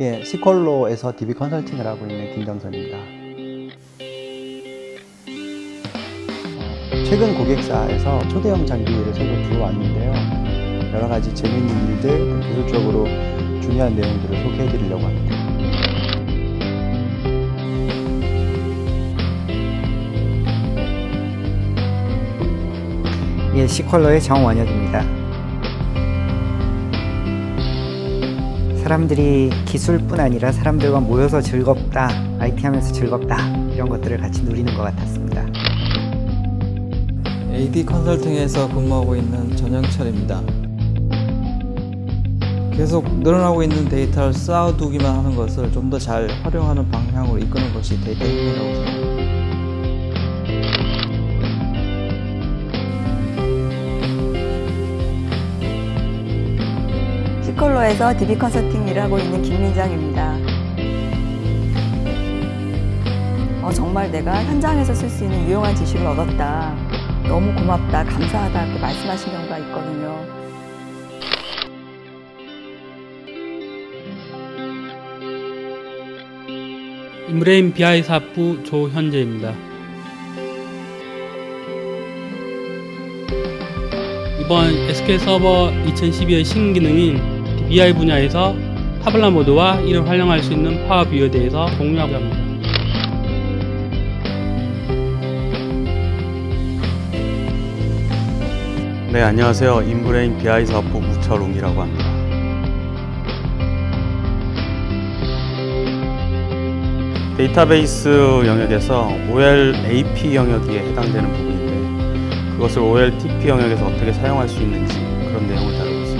예, 시컬로에서 DB 컨설팅을 하고 있는 김정선입니다. 어, 최근 고객사에서 초대형 장비를 새로 들어왔는데요. 여러 가지 재미있는 일들, 기술적으로 중요한 내용들을 소개해 드리려고 합니다. 예, 시컬러의 정원혁입니다. 사람들이 기술뿐 아니라 사람들과 모여서 즐겁다, IT 하면서 즐겁다, 이런 것들을 같이 누리는 것 같았습니다. AD 컨설팅에서 근무하고 있는 전영철입니다. 계속 늘어나고 있는 데이터를 쌓아두기만 하는 것을 좀 더 잘 활용하는 방향으로 이끄는 것이 데이터 힘이라고 생각합니다. 시컬로에서 DB 컨설팅 일을 하고 있는 김민정입니다. 어, 정말 내가 현장에서 쓸 수 있는 유용한 지식을 얻었다. 너무 고맙다, 감사하다 이렇게 말씀하신 경우가 있거든요. 인브레인 BI 사업부 조현재입니다. 이번 SQL 서버 2012의 신기능인 BI 분야에서 타블라 모드와 이를 활용할 수 있는 파워비에 대해서 공유하고 합니다. 네, 안녕하세요. 인브레인 BI 사업부 우철웅이라고 합니다. 데이터베이스 영역에서 OLAP 영역에 해당되는 부분인데 그것을 OLTP 영역에서 어떻게 사용할 수 있는지 그런 내용을 다루고 있습니다.